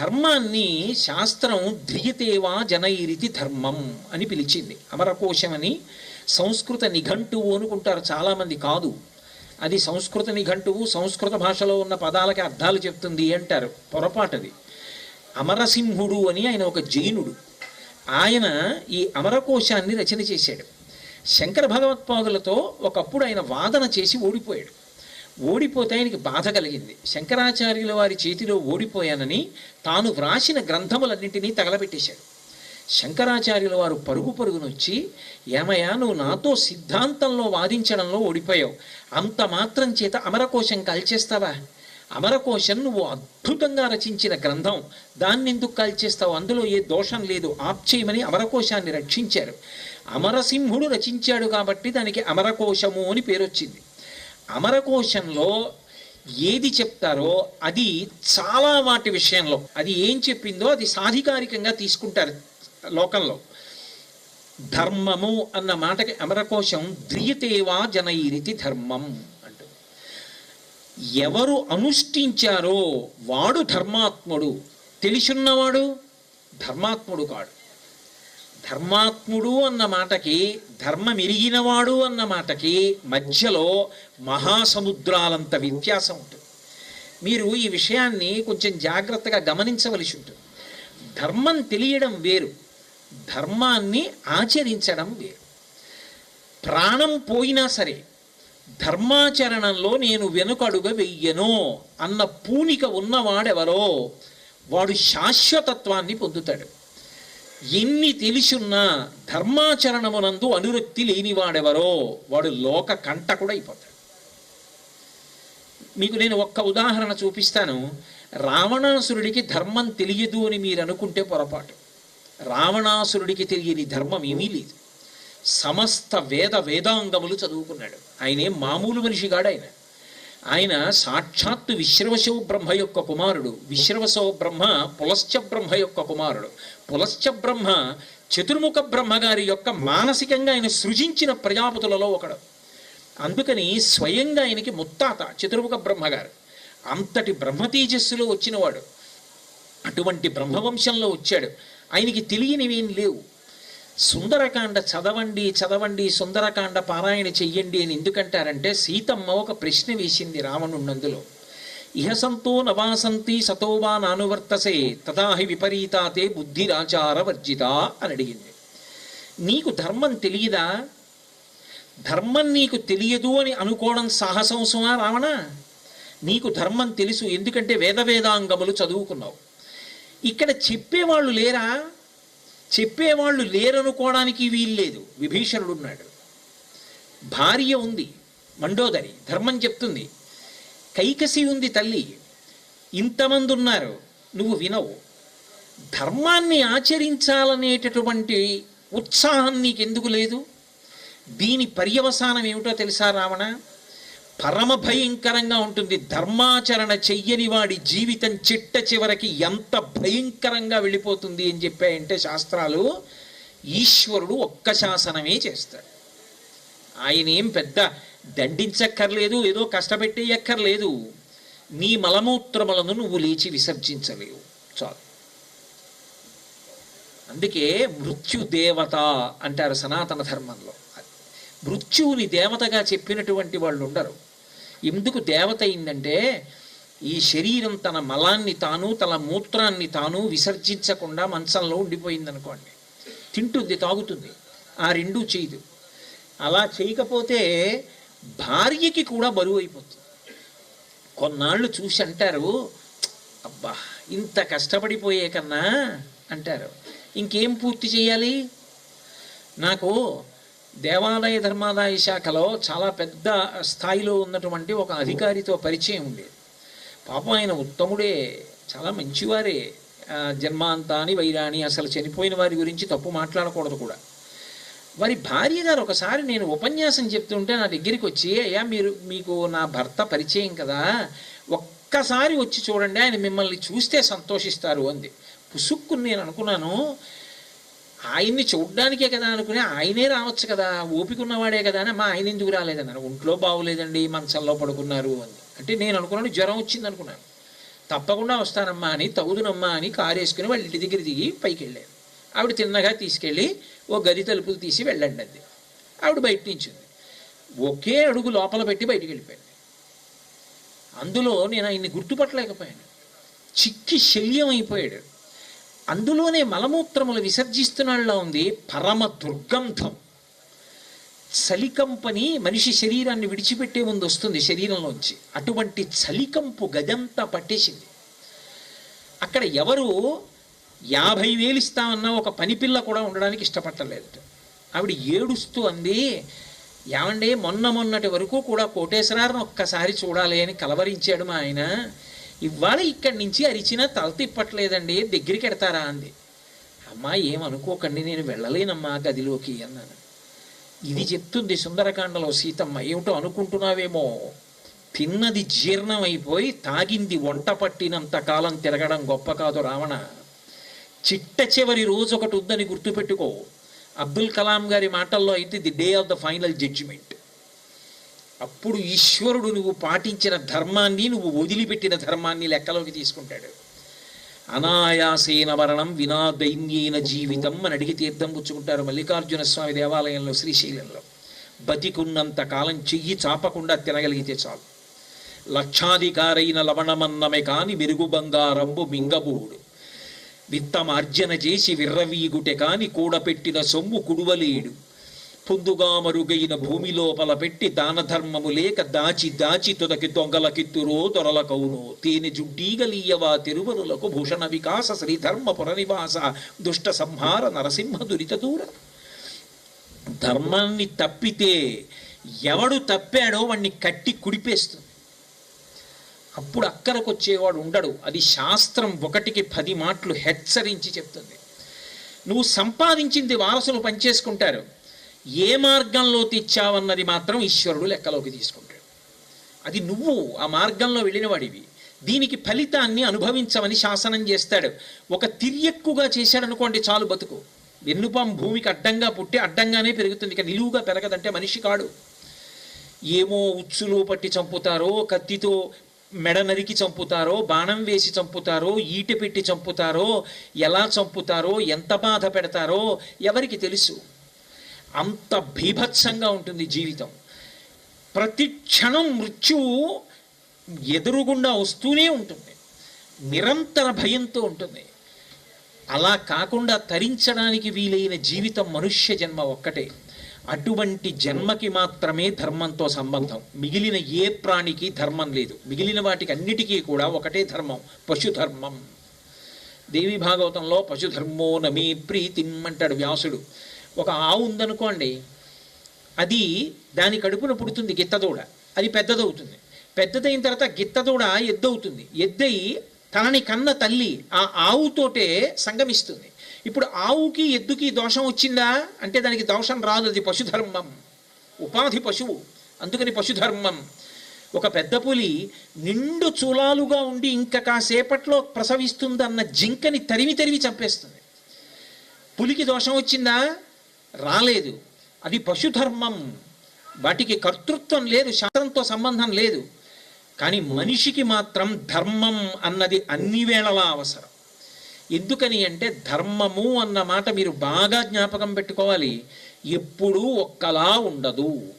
ధర్మాన్ని శాస్త్రం ధ్రియతేవా జనైరితి ధర్మం అని పిలిచింది. అమరకోశం అని సంస్కృత నిఘంటువు అనుకుంటారు చాలామంది కాదు. అది సంస్కృత నిఘంటువు సంస్కృత భాషలో ఉన్న పదాలకి అర్థాలు చెప్తుంది అంటారు. పొరపాటది. అమరసింహుడు అని ఆయన ఒక జైనుడు. ఆయన ఈ అమరకోశాన్ని రచన చేశాడు. శంకర భగవత్పాదులతో ఒకప్పుడు ఆయన వాదన చేసి ఓడిపోయాడు. ఓడిపోతే ఆయనకి బాధ కలిగింది. శంకరాచార్యుల వారి చేతిలో ఓడిపోయానని తాను వ్రాసిన గ్రంథములన్నింటినీ తగలబెట్టేశాడు. శంకరాచార్యుల వారు పరుగు పరుగునొచ్చి ఏమయ్యా నువ్వు నాతో సిద్ధాంతంలో వాదించడంలో ఓడిపోయావు. అంత మాత్రం చేత అమరకోశం కాల్చేస్తావా? అమరకోశం నువ్వు అద్భుతంగా రచించిన గ్రంథం. దాన్ని ఎందుకు కాల్చేస్తావు? అందులో ఏ దోషం లేదు. ఆప్చేయమని అమరకోశాన్ని రక్షించారు. అమరసింహుడు రచించాడు కాబట్టి దానికి అమరకోశము అని పేరొచ్చింది. అమరకోశంలో ఏది చెప్తారో అది చాలా వాటి విషయంలో అది ఏం చెప్పిందో అది సాధికారికంగా తీసుకుంటారు లోకంలో. ధర్మము అన్న మాటకి అమరకోశం ద్రియతేవా జనైరితి ధర్మం అంటుంది ఎవరు అనుష్ఠించారో వాడు ధర్మాత్ముడు తెలిసున్నవాడు ధర్మాత్ముడు కాడు. ధర్మాత్ముడు అన్న మాటకి ధర్మమిరిగినవాడు అన్న మాటకి మధ్యలో మహాసముద్రాలంత వ్యత్యాసం ఉంటుంది. మీరు ఈ విషయాన్ని కొంచెం జాగ్రత్తగా గమనించవలసి ఉంటుంది. ధర్మం తెలియడం వేరు ధర్మాన్ని ఆచరించడం వేరు. ప్రాణం పోయినా సరే ధర్మాచరణంలో నేను వెనుకడుగ వెయ్యను అన్న పూనిక ఉన్నవాడెవరో వాడు శాశ్వతత్వాన్ని పొందుతాడు. ఎన్ని తెలిసున్నా ధర్మాచరణమునందు అనురక్తి లేనివాడెవరో వాడు లోక కూడా అయిపోతాడు మీకు నేను ఒక్క ఉదాహరణ చూపిస్తాను. రావణాసురుడికి ధర్మం తెలియదు అని మీరు అనుకుంటే పొరపాటు. రావణాసురుడికి తెలియని ధర్మం ఏమీ లేదు. సమస్త వేద వేదాంగములు చదువుకున్నాడు. ఆయనే మామూలు మనిషిగాడు ఆయన. ఆయన సాక్షాత్తు విశ్రవశవ బ్రహ్మ యొక్క కుమారుడు. విశ్రవశవ బ్రహ్మ పులశ్చ బ్రహ్మ యొక్క కుమారుడు. పులశ్చ బ్రహ్మ చతుర్ముఖ బ్రహ్మగారి యొక్క మానసికంగా ఆయన సృజించిన ప్రజాపతులలో ఒకడు. అందుకని స్వయంగా ఆయనకి ముత్తాత చతుర్ముఖ బ్రహ్మగారు. అంతటి బ్రహ్మ తేజస్సులో వచ్చినవాడు. అటువంటి బ్రహ్మవంశంలో వచ్చాడు. ఆయనకి తెలియనివేం లేవు. సుందరకాండ చదవండి చదవండి సుందరకాండ పారాయణ చెయ్యండి అని ఎందుకంటారంటే సీతమ్మ ఒక ప్రశ్న వేసింది రావణున్నందులో. ఇహసంతో నవాసంతి సతోవా నానువర్తసే తదాహి విపరీతాతే బుద్ధిరాచార వర్జిత అని అడిగింది. నీకు ధర్మం తెలియదా? ధర్మం నీకు తెలియదు అని అనుకోవడం సాహసంసమా రావణ? నీకు ధర్మం తెలుసు ఎందుకంటే వేద వేదాంగములు చదువుకున్నావు. ఇక్కడ చెప్పేవాళ్ళు లేరా? చెప్పేవాళ్ళు లేరనుకోవడానికి వీల్లేదు. విభీషణుడు ఉన్నాడు. భార్య ఉంది మండోదరి ధర్మం చెప్తుంది. కైకసి ఉంది తల్లి. ఇంతమంది ఉన్నారు నువ్వు వినవు. ధర్మాన్ని ఆచరించాలనేటటువంటి ఉత్సాహం నీకెందుకు లేదు? దీని పర్యవసానం ఏమిటో తెలుసా రావణ? పరమ భయంకరంగా ఉంటుంది. ధర్మాచరణ చెయ్యని వాడి జీవితం చిట్ట చివరికి ఎంత భయంకరంగా వెళ్ళిపోతుంది అని చెప్పాయంటే శాస్త్రాలు ఈశ్వరుడు ఒక్క శాసనమే చేస్తాడు. ఆయన ఏం పెద్ద దండించక్కర్లేదు ఏదో కష్టపెట్టేయక్కర్లేదు. నీ మలమూత్రములను నువ్వు లేచి విసర్జించలేవు. చాలు. అందుకే మృత్యు దేవత అంటారు సనాతన ధర్మంలో. మృత్యువుని దేవతగా చెప్పినటువంటి వాళ్ళు ఉండరు ఎందుకు దేవత అయిందంటే ఈ శరీరం తన మలాన్ని తాను తన మూత్రాన్ని తాను విసర్జించకుండా మంచంలో ఉండిపోయిందనుకోండి. తింటుంది తాగుతుంది. ఆ రెండూ చేయదు. అలా చేయకపోతే భార్యకి కూడా బరువు అయిపోతుంది. కొన్నాళ్ళు చూసి అంటారు అబ్బా ఇంత కష్టపడిపోయే కన్నా అంటారు. ఇంకేం పూర్తి చేయాలి? నాకు దేవాలయ ధర్మాదాయ శాఖలో చాలా పెద్ద స్థాయిలో ఉన్నటువంటి ఒక అధికారితో పరిచయం ఉండేది. పాపం ఆయన ఉత్తముడే చాలా మంచివారే. జన్మాంతాని వైరాణి అసలు చనిపోయిన వారి గురించి తప్పు మాట్లాడకూడదు కూడా. వారి భార్య గారు ఒకసారి నేను ఉపన్యాసం చెప్తుంటే నా దగ్గరికి వచ్చి అయ్యా మీరు మీకు నా భర్త పరిచయం కదా ఒక్కసారి వచ్చి చూడండి ఆయన మిమ్మల్ని చూస్తే సంతోషిస్తారు అంది. పుసుక్కుని నేను అనుకున్నాను ఆయన్ని చూడ్డానికే కదా అనుకుని ఆయనే రావచ్చు కదా ఓపిక ఉన్నవాడే కదా అని మా ఆయన ఎందుకు రాలేదన్నారు? ఒంట్లో బాగోలేదండి మంచంలో పడుకున్నారు అని. అంటే నేను అనుకున్నాను జ్వరం వచ్చింది అనుకున్నాను. తప్పకుండా వస్తానమ్మా అని తగుదునమ్మా అని కారు వేసుకుని వాళ్ళ ఇంటి దగ్గర దిగి పైకి వెళ్ళాను ఆవిడ తిన్నగా తీసుకెళ్ళి ఓ గది తలుపులు తీసి వెళ్ళండి అంది. ఆవిడ బయట నించుంది. ఒకే అడుగు లోపల పెట్టి బయటికి వెళ్ళిపోయింది. అందులో నేను ఆయన్ని గుర్తుపట్టలేకపోయాను. చిక్కి శల్యం అయిపోయాడు. అందులోనే మలమూత్రములు విసర్జిస్తున్నలా ఉంది. పరమ దుర్గంధం. చలికంపని మనిషి శరీరాన్ని విడిచిపెట్టే ముందు వస్తుంది శరీరంలోంచి. అటువంటి చలికంపు గదంతా పట్టేసింది. అక్కడ ఎవరు యాభై వేలు ఇస్తామన్న ఒక పనిపిల్ల కూడా ఉండడానికి ఇష్టపట్టలేదు ఆవిడ ఏడుస్తూ అంది ఏమండి మొన్న మొన్నటి వరకు కూడా కోటేశ్వరారిని ఒక్కసారి చూడాలి అని కలవరించాడు మా ఆయన. ఇవాళ ఇక్కడి నుంచి అరిచినా తల తిప్పట్లేదండి దగ్గరికి ఎడతారా అంది. అమ్మా ఏమనుకోకండి నేను వెళ్ళలేనమ్మా గదిలోకి అన్నాను. ఇది చెప్తుంది సుందరకాండలో సీతమ్మ ఏమిటో అనుకుంటున్నావేమో? తిన్నది జీర్ణమైపోయి తాగింది వంట పట్టినంత కాలం తిరగడం గొప్ప కాదు రావణ. చిట్ట చివరి రోజు ఒకటి ఉందని గుర్తుపెట్టుకో. అబ్దుల్ కలాం గారి మాటల్లో అయితే the day of the final judgement. అప్పుడు ఈశ్వరుడు నువ్వు పాటించిన ధర్మాన్ని నువ్వు వదిలిపెట్టిన ధర్మాన్ని లెక్కలోకి తీసుకుంటాడు. అనాయాసేన మరణం వినా దైన్యేన జీవితం అని అడిగి తీర్థం పుచ్చుకుంటారు మల్లికార్జున స్వామి దేవాలయంలో శ్రీశైలంలో. బతికున్నంత కాలం చెయ్యి చాపకుండా తినగలిగితే చాలు. లక్షాధికారైన లవణమన్నమే కాని మెరుగు బంగారంబు మింగబూడు. విత్తమార్జన చేసి విర్రవీగుటె కాని కూడపెట్టిన సొమ్ము కుడువలేడు. పొద్దుగా మరుగైన భూమి లోపల పెట్టి దాన ధర్మము లేక దాచి దాచి తుదకి దొంగలకిత్తురో దొరలకవునో. తేనె జుడ్డీగలీయవా తిరువరులకు భూషణ వికాస శ్రీధర్మ పురనివాస దుష్ట సంహార నరసింహ దురిత దూర. ధర్మాన్ని తప్పితే ఎవడు తప్పాడో వాణ్ణి కట్టి కుడిపేస్తుంది. అప్పుడు అక్కరకు వచ్చేవాడు ఉండడు. అది శాస్త్రం ఒకటికి పది మాటలు హెచ్చరించి చెప్తుంది. నువ్వు సంపాదించింది వారసులు పనిచేసుకుంటారు. ఏ మార్గంలో తెచ్చావన్నది మాత్రం ఈశ్వరుడు లెక్కలోకి తీసుకుంటాడు. అది నువ్వు ఆ మార్గంలో వెళ్ళిన వాడివి దీనికి ఫలితాన్ని అనుభవించమని శాసనం చేస్తాడు. ఒక తిరియక్కుగా చేశాడనుకోండి చాలు బతుకు. వెన్నుపాం భూమికి అడ్డంగా పుట్టి అడ్డంగానే పెరుగుతుంది. ఇక నిలువుగా పెరగదంటే మనిషి కాడు. ఏమో ఉచ్చులో పట్టి చంపుతారో కత్తితో మెడ నరికి చంపుతారో బాణం వేసి చంపుతారో ఈట పెట్టి చంపుతారో ఎలా చంపుతారో ఎంత బాధ పెడతారో ఎవరికి తెలుసు? అంత భీభత్సంగా ఉంటుంది జీవితం. ప్రతి క్షణం మృత్యువు ఎదురుగుండా వస్తూనే ఉంటుంది. నిరంతర భయంతో ఉంటుంది. అలా కాకుండా తరించడానికి వీలైన జీవితం మనుష్య జన్మ ఒక్కటే. అటువంటి జన్మకి మాత్రమే ధర్మంతో సంబంధం. మిగిలిన ఏ ప్రాణికి ధర్మం లేదు. మిగిలిన వాటికి అన్నిటికీ కూడా ఒకటే ధర్మం పశుధర్మం. దేవి భాగవతంలో పశుధర్మో నమీ ప్రీతిం అంటాడు వ్యాసుడు. ఒక ఆవు ఉందనుకోండి అది దాని కడుపున పుడుతుంది గిత్తదూడ అది పెద్దదవుతుంది. పెద్దదైన తర్వాత గిత్తదూడ ఎద్దవుతుంది. ఎద్దయి తనని కన్న తల్లి ఆ ఆవుతోటే సంగమిస్తుంది. ఇప్పుడు ఆవుకి ఎద్దుకి దోషం వచ్చిందా? అంటే దానికి దోషం రాదు. అది పశుధర్మం. ఉపాధి పశువు. అందుకని పశుధర్మం. ఒక పెద్ద పులి నిండు చూలాలుగా ఉండి ఇంకా కాసేపట్లో ప్రసవిస్తుందన్న జింకని తరివి తరివి చంపేస్తుంది. పులికి దోషం వచ్చిందా? రాలేదు. అది పశుధర్మం. వాటికి కర్తృత్వం లేదు శాస్త్రంతో సంబంధం లేదు. కానీ మనిషికి మాత్రం ధర్మం అన్నది అన్ని వేళలా అవసరం. ఎందుకని అంటే ధర్మము అన్న మాట మీరు బాగా జ్ఞాపకం పెట్టుకోవాలి. ఎప్పుడూ ఒక్కలా ఉండదు.